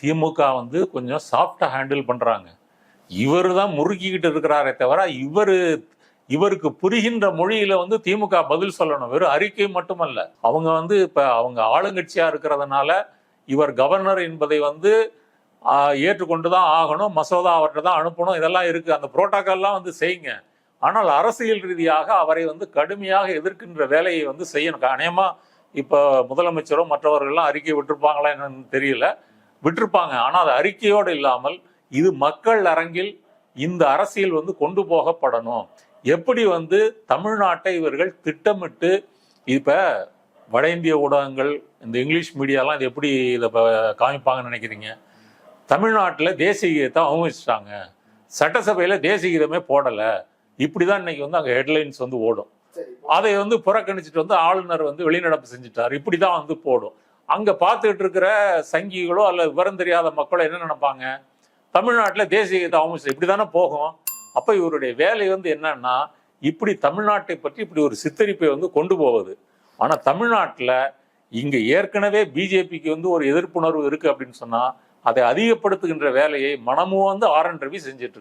திமுக வந்து கொஞ்சம் சாஃப்டாக ஹேண்டில் பண்ணுறாங்க இவர் தான் முறுக்கிக்கிட்டு இருக்கிறாரே தவிர இவர் இவருக்கு புரிகின்ற மொழியில வந்து திமுக பதில் சொல்லணும். வெறும் அறிக்கை மட்டுமல்ல. அவங்க வந்து இப்போ அவங்க ஆளுங்கட்சியா இருக்கிறதுனால இவர் கவர்னர் என்பதை வந்து ஏற்றுக்கொண்டு தான் ஆகணும். மசோதா அவர்கிட்ட தான் அனுப்பணும். இதெல்லாம் இருக்குது அந்த புரோட்டோக்கால்லாம் வந்து செய்யுங்க. ஆனால் அரசியல் ரீதியாக அவரை வந்து கடுமையாக எதிர்க்கின்ற வேலையை வந்து செய்யணும். அநேகமா இப்போ முதலமைச்சரோ மற்றவர்கள்லாம் அறிக்கை விட்டிருப்பாங்களா என்னன்னு தெரியல. விட்டிருப்பாங்க. ஆனா அது அறிக்கையோடு இல்லாமல் இது மக்கள் அரங்கில் இந்த அரசியல் வந்து கொண்டு போகப்படணும். எப்படி வந்து தமிழ்நாட்டை இவர்கள் திட்டமிட்டு இப்ப வட இந்திய ஊடகங்கள் இந்த இங்கிலீஷ் மீடியாலாம் இது எப்படி இதை காமிப்பாங்கன்னு நினைக்கிறீங்க? தமிழ்நாட்டில் தேசிய கீதத்தை அவமதிச்சிட்டாங்க. சட்டசபையில் தேசிய கீதமே போடலை. இப்படிதான் இன்னைக்கு வந்து அங்கே ஹெட்லைன்ஸ் வந்து ஓடும். அதை வந்து புறக்கணிச்சிட்டு வந்து ஆளுநர் வந்து வெளிநடப்பு செஞ்சுட்டார். இப்படிதான் வந்து போடும். அங்க பார்த்துக்கிட்டு இருக்கிற சங்கிகளோ அல்ல விவரம் தெரியாத மக்களோ என்ன நினைப்பாங்க? தமிழ்நாட்டில் தேசிய கீதத்தை அவமதிச்சு இப்படிதானே போகும். அப்போ இவருடைய வேலை வந்து என்னன்னா இப்படி தமிழ்நாட்டை பற்றி இப்படி ஒரு சித்தரிப்பை வந்து கொண்டு போவது. ஆனால் தமிழ்நாட்டில் இங்கே ஏற்கனவே பிஜேபிக்கு வந்து ஒரு எதிர்ப்புணர்வு இருக்குது அப்படின்னு சொன்னால் அதை அதிகப்படுத்துகின்ற வேலையை மனமும் வந்து ஆர் என் ரவி செஞ்சிட்டு